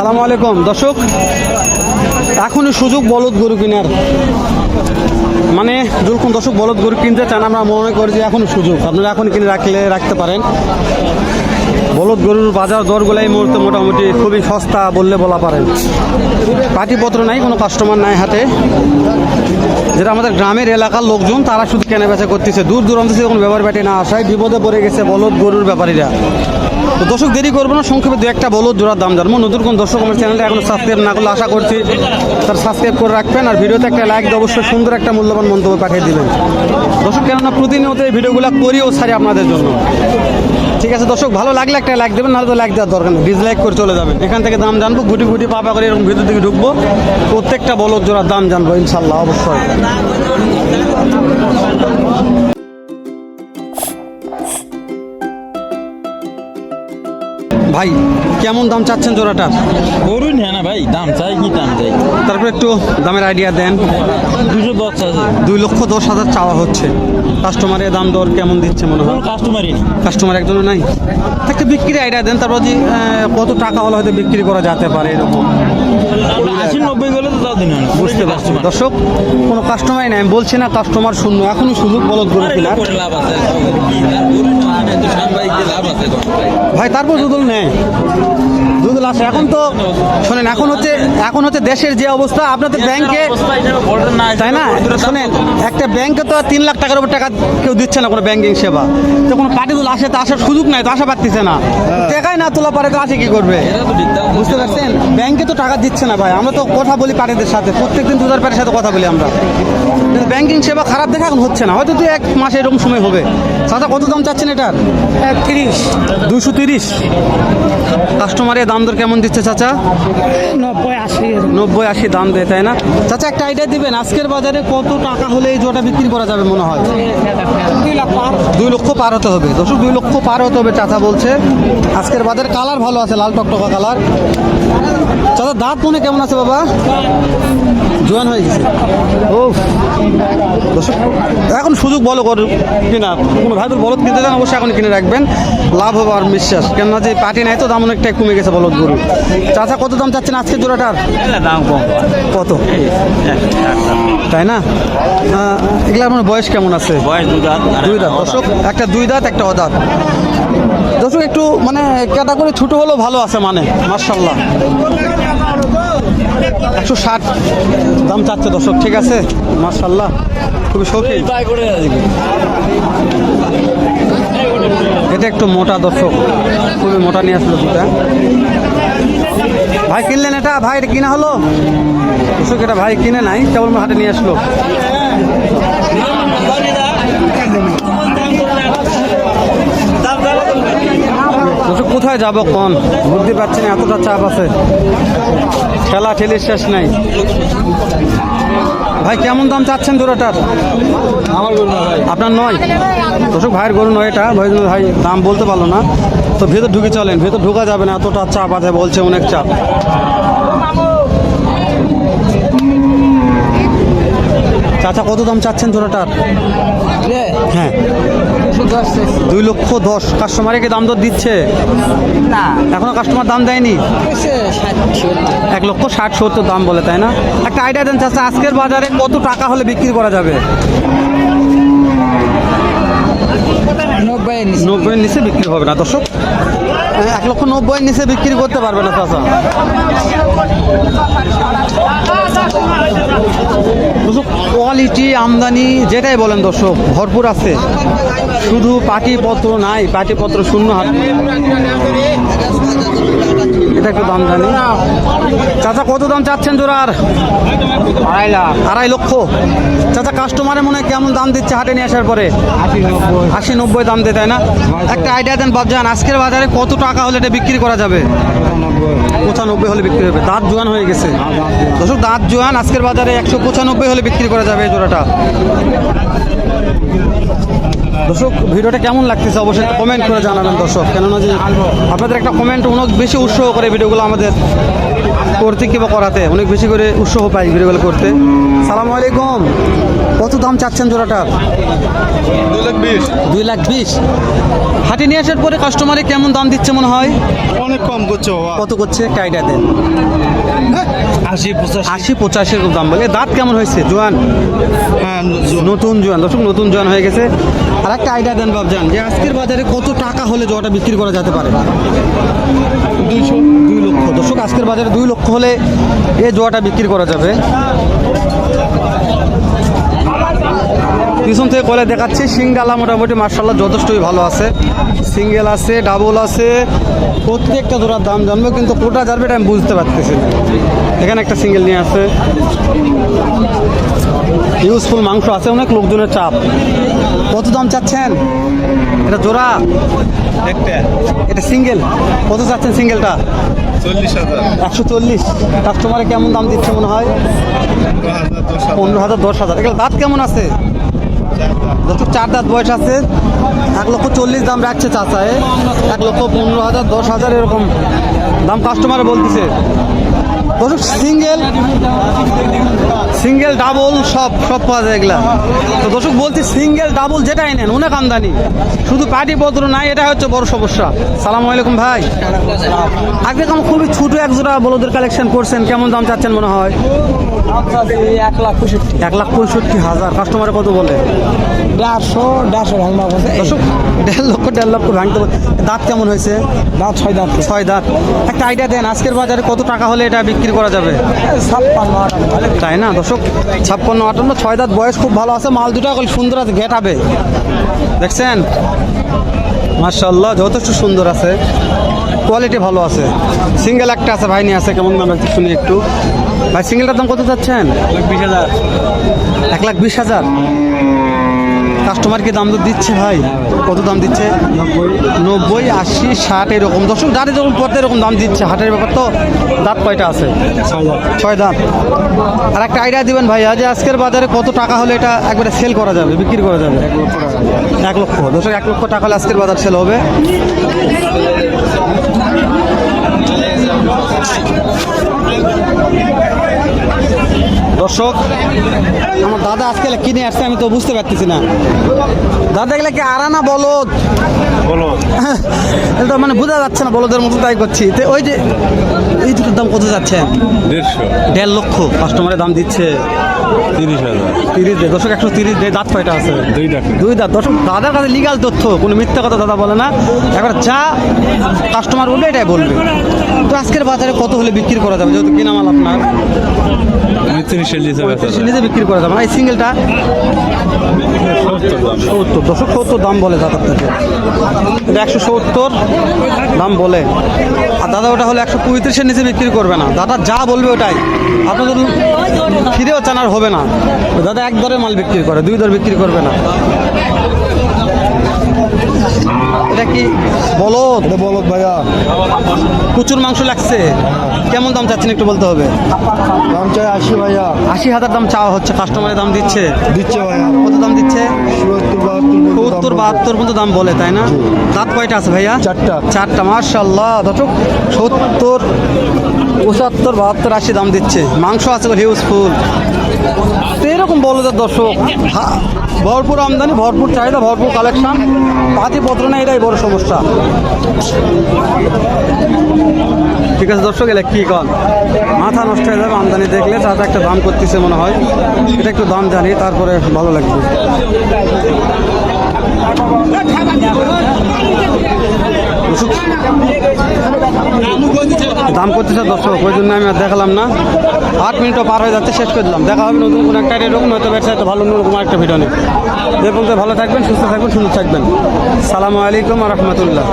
সালামু আলাইকুম। দর্শক, এখনই সুযোগ বলদ গরু কেনার। মানে যখন দর্শক বলদ গরু কিনতে চান, আমরা মনে করি যে এখন সুযোগ। আপনারা এখন কিনে রাখলে রাখতে পারেন। বলদ গরুর বাজার দরগুলো এই মুহূর্তে মোটামুটি খুবই সস্তা বললে বলা পারেন। পাটিপত্র নাই, কোনো কাস্টমার নাই হাতে। যেটা আমাদের গ্রামের এলাকার লোকজন, তারা শুধু কেনা বেচা করতেছে। দূর দূরান্ত থেকে কোনো ব্যবহার ব্যাটে না আসায় বিপদে পড়ে গেছে বলদ গরুর ব্যাপারীরা। তো দর্শক, দেরি করব না, সংক্ষেপে দু একটা বলদ জোড়ার দাম জানব। নতুন কোন দর্শক আমার চ্যানেলটা এখনও সাবস্ক্রাইব না করলে আশা করছি তার সাবস্ক্রাইব করে রাখবেন। আর ভিডিওতে একটা লাইক দিয়ে অবশ্যই সুন্দর একটা মূল্যবান মন্তব্য পাঠিয়ে দিবেন। দর্শক, কেননা প্রতিনিয়ত এই ভিডিওগুলো করিও ছাড়ি আপনাদের জন্য। ঠিক আছে, দর্শক, ভালো লাগলে একটা লাইক দেবেন, নাহলে তো লাইক দেওয়ার দরকার নেই। ডিসলাইক করে চলে যাবেন। এখান থেকে দাম জানব, গুটি গুটি পাপা করে এরকম ভিতর দিকে ঢুকবো। প্রত্যেকটা বলদ জোড়ার দাম জানব, ইনশাল্লাহ, অবশ্যই। ভাই কেমন দাম চাচ্ছেন জোড়াটার গরুই নেয় না ভাই দাম চাই কি দাম চাই? তারপর একটু দামের আইডিয়া দেন। দুশো দশ আছে দুই লক্ষ দশ হাজার চাওয়া হচ্ছে। কাস্টমারের দাম দর কেমন দিচ্ছে মনে হয়? কাস্টমারই কাস্টমার একজনও নাই? একটা বিক্রি আইডিয়া দেন তারপর যে কত টাকা হলে হয়তো বিক্রি করা যেতে পারে এরকম। আশি নব্বই গেলে তো তাও দিন বুঝতে পারছি। দর্শক কোনো কাস্টমারই নাই। আমি বলছি না কাস্টমার শূন্য। এখনই সুযোগ বলদ গরু লাভ আছে। লাভ আছে ভাই তারপর দুদল নেই। দুদল আসে। এখন তো শোনেন এখন হচ্ছে এখন হচ্ছে দেশের যে অবস্থা আপনাদের ব্যাংকে তাই না? শোনেন একটা ব্যাংকে তো আর তিন লাখ টাকার উপর টাকা কেউ দিচ্ছে না কোনো ব্যাংকিং সেবা। তো কোনো পার্টি দল আসে তো আসার সুযোগ নাই তো আশা পাচ্ছে না। টাকাই না তোলা পারে তো আসে কি করবে? বুঝতে পারছেন? ব্যাংকে তো টাকা দিচ্ছে না ভাই আমরা তো কথা বলি পার্টিদের সাথে প্রত্যেকদিন দুধার পার্টির সাথে কথা বলি আমরা। কিন্তু ব্যাংকিং সেবা খারাপ দেখা এখন হচ্ছে না হয়তো তুই এক মাসে এরকম সময় হবে। চাচা কত দাম চাচ্ছেন এটার? তিরিশ। দুশো তিরিশ। কাস্টমারের দাম দর কেমন দিচ্ছে চাচা? নব্বই আশি নব্বই আশি দাম দেয় তাই না? চাচা একটা আইডিয়া দিবেন আজকের বাজারে কত টাকা হলে এই জোটা বিক্রি করা যাবে মনে হয়? দুই লক্ষ পার। হতে হবে। দর্শক দুই লক্ষ পার হতে হবে চাচা বলছে। আজকের বাজারে কালার ভালো আছে লাল টকটকা কালার। চাচা দাঁত মনে কেমন আছে বাবা? জোয়ান। হয়ে গেছে। ও এখন সুযোগ বলো কর কিনা কোনো ভাই বলদ কিনতে চান অবশ্যই এখন কিনে রাখবেন। লাভ হবে আর বিশ্বাস। কেননা যে পাটি নাই তো দাম অনেকটাই কমে গেছে বলদ গরু চাচা কত দাম চাচ্ছেন আজকে জোড়াটার? দাম কম। কত? তাই না? এগুলো এগুলার মানে বয়স কেমন আছে? বয়স দু দাঁত দুই দাঁত দর্শক একটা দুই দাঁত একটা অদাঁত। দর্শক একটু মানে ক্যাটাগরি ছোটো হলেও ভালো আছে মানে মার্শাল্লাহ একশো ষাট। দাম চাচ্ছে দর্শক, ঠিক আছে? মার্শাল্লাহ খুবই শৌখিন। এটা একটু মোটা দর্শক, খুবই মোটা নিয়ে আসলো দুটা। ভাই কিনলেন এটা? ভাই, এটা কিনা হলো? দর্শক, এটা ভাই কিনে নাই কেবল হাটে নিয়ে আসলো দর্শক কোথায় যাব কন? বুঝতে পারছি না এতটা চাপ আছে। খেলা ঠেলে শেষ নাই। ভাই কেমন দাম চাচ্ছেন দুটাটার আমার গরু না ভাই। আপনার নয়? দর্শক ভাইয়ের গরু নয় এটা। ভাই ভাই দাম বলতে পারল না। তো ভেতর ঢুকে চলেন ভেতর ঢোকা যাবে না এতটা চাপ আছে বলছে অনেক চাপ। চাচা কত দাম চাচ্ছেন জোড়াটার? হ্যাঁ। দুই লক্ষ দশ কাস্টমারে কি দাম দর দিচ্ছে? না। এখনও কাস্টমার দাম দেয়নি? এক লক্ষ ষাট সত্তর দাম বলে তাই না? একটা আইডিয়া দেন চাচা আজকের বাজারে কত টাকা হলে বিক্রি করা যাবে? নব্বই নিচে। বিক্রি হবে না দর্শক। এক লক্ষ নব্বই নিচে বিক্রি করতে পারবে না চাচা। কোয়ালিটি আমদানি যেটাই বলেন দর্শক ভরপুর আছে। শুধু পাটিপত্র নাই পাটিপত্র শূন্য হাট এটা একটু দাম জানি। চাচা কত দাম চাচ্ছেন জোড়ার আড়াই লাখ। আড়াই লক্ষ। চাচা কাস্টমারে মনে হয় কেমন দাম দিচ্ছে হাটে নিয়ে আসার পরে? আশি নব্বই। আশি নব্বই দাম দেয় তাই না? একটা আইডিয়া দেন বাবজান আজকের বাজারে কত টাকা হলে এটা বিক্রি করা যাবে? পঁচানব্বই। হলে বিক্রি হবে। দাঁত জোয়ান হয়ে গেছে। দর্শক দাঁত জোয়ান আজকের বাজারে একশো পঁচানব্বই হলে বিক্রি করা যাবে এই জোড়াটা। দর্শক, ভিডিওটা কেমন লাগতেছে অবশ্যই কমেন্ট করে জানাবেন দর্শক। কেননা যে আপনাদের একটা কমেন্ট অনেক বেশি উৎসাহ করে ভিডিওগুলো আমাদের করতে কিংবা করাতে অনেক বেশি করে উৎসাহ পাই ভিডিওগুলো করতে। সালাম আলাইকুম। কত দাম চাচ্ছেন জোড়াটার দুই লাখ বিশ। দুই লাখ বিশ। হাটে নিয়ে আসার পরে কাস্টমারে কেমন দাম দিচ্ছে মনে হয়? অনেক কম করছে কত করছে? কাইডা দেন। আশি পঁচাশি। আশি পঁচাশি এরকম দাম বলে। দাঁত কেমন হয়েছে? জোয়ান? হ্যাঁ নতুন জোয়ান। দর্শক নতুন জোয়ান হয়ে গেছে। আর একটা আইডিয়া দেন বাবজান যে আজকের বাজারে কত টাকা হলে জোয়াটা বিক্রি করা যেতে পারে? দুইশো দুই লক্ষ। দর্শক, আজকের বাজারে দুই লক্ষ হলে এই জোয়াটা বিক্রি করা যাবে। পিছন থেকে কলে দেখাচ্ছি সিঙ্গালা মোটামুটি মার্শাল্লাহ যথেষ্টই ভালো আছে। সিঙ্গেল আছে, ডাবল আছে, প্রত্যেকটা জোড়ার দাম জানব, কিন্তু কোটা যাবে এটা আমি বুঝতে পারতেছি এখানে একটা সিঙ্গেল নিয়ে আছে। ইউজফুল মাংস আছে, অনেক লোকজনের চাপ। কত দাম চাচ্ছেন? এটা জোড়া? একটা। এটা সিঙ্গেল? কত চাচ্ছেন সিঙ্গেলটা? চল্লিশ হাজার। একশো চল্লিশ। কাস্টমারে কেমন দাম দিচ্ছে মনে হয়? পনেরো হাজার দশ হাজার। এগুলো দাঁত কেমন আছে? যত চার দাঁত বয়স আছে এক লক্ষ চল্লিশ দাম রাখছে চাচায়। এক লক্ষ পনেরো হাজার দশ হাজার এরকম দাম কাস্টমারে বলতেছে। সিঙ্গেল সিঙ্গেল ডাবল সব সব পাওয়া যায় এগুলা। তো দর্শক, বলছি সিঙ্গেল ডাবল যেটাই নেন অনেক আমদানি। শুধু পার্টি পত্র নাই, এটা হচ্ছে বড় সমস্যা। সালাম আলাইকুম ভাই। আগে কেমন খুবই ছোট এক জোড়া বলদের কালেকশন করছেন, কেমন দাম চাচ্ছেন মনে হয়? এক লাখ পঁয়ষট্টি। হাজার। কাস্টমারে কত বলে? দেড়শো দেড়শো ভাঙবা বলছে। দেড় লক্ষ দেড় লক্ষ ভাঙতে দাঁত কেমন হয়েছে? দাঁত ছয় দাঁত। ছয় দাঁত। একটা আইডিয়া দেন আজকের বাজারে কত টাকা হলে এটা বিক্রি করা যাবে? ছাপ্পান্ন আটান্ন। তাই না দর্শক? ছাপ্পান্ন আটান্ন ছয় দাঁত বয়স খুব ভালো আছে মাল দুটো এখন সুন্দর আছে ঘেট হবে দেখছেন? মার্শাল্লাহ যথেষ্ট সুন্দর আছে। কোয়ালিটি ভালো আছে। সিঙ্গেল একটা আছে ভাই নিয়ে আছে কেমন দাম শুনি একটু। ভাই সিঙ্গেলটার দাম কত চাচ্ছেন বিশ হাজার। এক লাখ বিশ হাজার? কাস্টমারকে দাম তো দিচ্ছে ভাই? কত দাম দিচ্ছে? নব্বই আশি ষাট এরকম। দর্শক যাদের যখন পড়তে এরকম দাম দিচ্ছে। হাটের ব্যাপার তো দাঁত কয়টা আছে? ছয় দাঁত। আর একটা আইডিয়া দিবেন ভাই আজ আজকের বাজারে কত টাকা হলে এটা একবারে সেল করা যাবে বিক্রি করা যাবে? এক লক্ষ দর্শক এক লক্ষ টাকা হলে আজকের বাজার সেল হবে দর্শক আজকে কিনে আসছে আমি তো বুঝতে পারতেছি না। দাদা এগুলো কি আরানা বলদ? বলো এটা মানে বোঝা যাচ্ছে না বলদের মতো তাই করছি। তো ওই যে এই দুটোর দাম কত যাচ্ছে? দেড়শো। দেড় লক্ষ। কাস্টমারের দাম দিচ্ছে। তিরিশ হাজার। তিরিশ দে দর্শক একশো তিরিশ দে দাঁত কয়টা আছে? দুই দুই দাঁত। দর্শক দাদার কাছে লিগাল তথ্য কোনো মিথ্যা কথা দাদা বলে না। যা কাস্টমার বলবে এটাই বলবে। তো আজকের বাজারে কত হলে বিক্রি করা যাবে? যেহেতু কিনা মাল আপনার তিরিশ চল্লিশ পঁয়ত্রিশে নিজে বিক্রি করা যাবে না। এই সিঙ্গেলটা সত্তর দশক সত্তর। দাম বলে দাদার থেকে। এটা একশো সত্তর দাম বলে। আর দাদা ওটা হলে একশো পঁয়ত্রিশের নিচে বিক্রি করবে না। দাদা যা বলবে ওটাই। আপনার ফিরেও আর হবে না। দাদা এক দরে মাল বিক্রি করে দুই দর বিক্রি করবে না। এটা কি বলদ? বলত ভাইয়া। প্রচুর মাংস লাগছে। কেমন দাম চাচ্ছেন একটু বলতে হবে? দাম চাই আশি ভাইয়া। আশি হাজার দাম চাওয়া হচ্ছে কাস্টমারের দাম দিচ্ছে। দিচ্ছে ভাইয়া। কত দাম দিচ্ছে? সত্তর বাহাত্তর পর্যন্ত দাম বলে তাই না? দাঁত কয়টা আছে ভাইয়া? চারটা। চারটা মার্শাল্লাহ দর্শক সত্তর পঁচাত্তর বাহাত্তর আশি দাম দিচ্ছে। মাংস আছে হিউজফুল তো এরকম বলো যে দর্শক ভরপুর আমদানি ভরপুর চাহিদা ভরপুর কালেকশন পাতিপত্র না এটাই বড় সমস্যা। ঠিক আছে দর্শক এলে কি কন? মাথা নষ্ট হয়ে যাবে আমদানি দেখলে তাতে একটা দাম করতেছে মনে হয়। এটা একটু দাম জানি তারপরে ভালো লাগবে। দাম করতেছে দর্শক ওই জন্য আমি আর দেখালাম না। আট মিনিটও পার হয়ে যাচ্ছে, শেষ করে দিলাম। দেখা হবে নতুন কোনো একটা এরকম হয়তো ব্যবসায় তো ভালো অন্যরকম একটা ভিডিও নেই যে বলতে ভালো থাকবেন, সুস্থ থাকবেন, সুন্দর থাকবেন। সালামু আলাইকুম রহমতুল্লাহ।